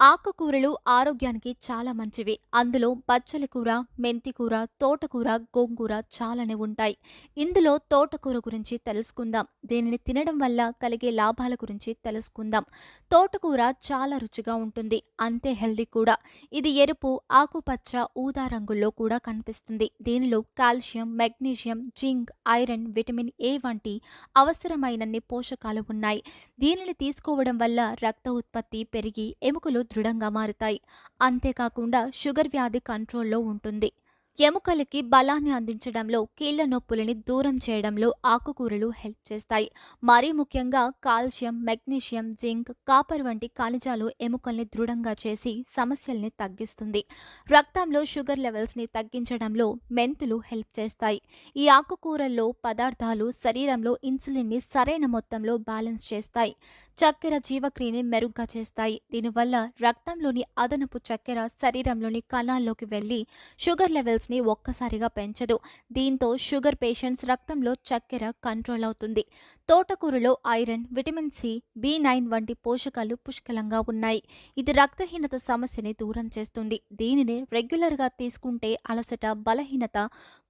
ఆకుకూరలు ఆరోగ్యానికి చాలా మంచివి. అందులో బచ్చల కూర మెంతి కూర తోటకూర గోంగూర చాలానే ఉంటాయి. ఇందులో తోటకూర గురించి తెలుసుకుందాం. దీనిని తినడం వల్ల కలిగే లాభాల గురించి తెలుసుకుందాం. తోటకూర చాలా రుచిగా ఉంటుంది. అంతే హెల్దీ కూడా. ఇది ఎరుపు ఆకుపచ్చ ఊదా రంగుల్లో కూడా కనిపిస్తుంది. దీనిలో calcium magnesium zinc iron vitamin A వంటి అవసరమైనన్ని పోషకాలు ఉన్నాయి. దీనిని తీసుకోవడం వల్ల రక్త ఉత్పత్తి పెరిగి ఎముకలు దృఢంగా మారుతాయి. అంతేకాకుండా షుగర్ వ్యాధి కంట్రోల్లో ఉంటుంది. ఎముకలకి బలాన్ని అందించడంలో కీళ్ళ నొప్పులని దూరం చేయడంలో ఆకుకూరలు హెల్ప్ చేస్తాయి. మరీ ముఖ్యంగా కాల్షియం మెగ్నీషియం జింక్ కాపర్ వంటి ఖనిజాలు ఎముకల్ని దృఢంగా చేసి సమస్యల్ని తగ్గిస్తుంది. రక్తంలో షుగర్ లెవెల్స్ని తగ్గించడంలో మెంతులు హెల్ప్ చేస్తాయి. ఈ ఆకుకూరల్లో పదార్థాలు శరీరంలో ఇన్సులిన్ని సరైన మొత్తంలో బ్యాలెన్స్ చేస్తాయి. చక్కెర జీవక్రియని మెరుగ్గా చేస్తాయి. దీనివల్ల రక్తంలోని అదనపు చక్కెర శరీరంలోని కణాల్లోకి వెళ్ళి షుగర్ లెవెల్స్ లెవెల్స్ని ఒక్కసారిగా పెంచదు. దీంతో షుగర్ పేషెంట్స్ రక్తంలో చక్కెర కంట్రోల్ అవుతుంది. తోటకూరలో iron vitamin C B nine వంటి పోషకాలు పుష్కలంగా ఉన్నాయి. ఇది రక్తహీనత సమస్యని దూరం చేస్తుంది. దీనిని రెగ్యులర్గా తీసుకుంటే అలసట బలహీనత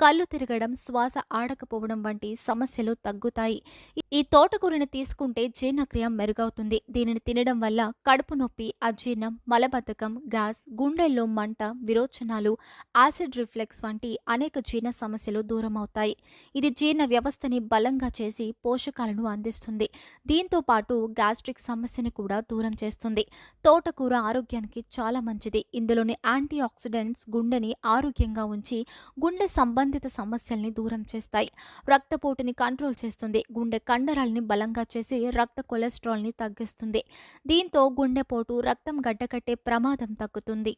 కళ్ళు తిరగడం శ్వాస ఆడకపోవడం వంటి సమస్యలు తగ్గుతాయి. ఈ తోటకూరని తీసుకుంటే జీర్ణక్రియ మెరుగవుతుంది. దీనిని తినడం వల్ల కడుపు నొప్పి అజీర్ణం మలబద్ధకం గ్యాస్ గుండెల్లో మంట విరోచనాలు యాసిడ్ రిఫ్లెక్స్ వంటి అనేక జీర్ణ సమస్యలు దూరం అవుతాయి ఇది జీర్ణ వ్యవస్థని బలంగా చేసి పోషకాలను అందిస్తుంది. దీంతో పాటు గ్యాస్ట్రిక్ సమస్యని కూడా దూరం చేస్తుంది. తోటకూర ఆరోగ్యానికి చాలా మంచిది. ఇందులోని యాంటీ ఆక్సిడెంట్స్ గుండెని ఆరోగ్యంగా ఉంచి గుండె సంబంధిత సమస్యల్ని దూరం చేస్తాయి. రక్తపోటుని కంట్రోల్ చేస్తుంది. గుండె కండరాల్ని బలంగా చేసి రక్త కొలెస్ట్రాల్ని తగ్గిస్తుంది. దీంతో గుండెపోటు రక్తం గడ్డకట్టే ప్రమాదం తగ్గుతుంది.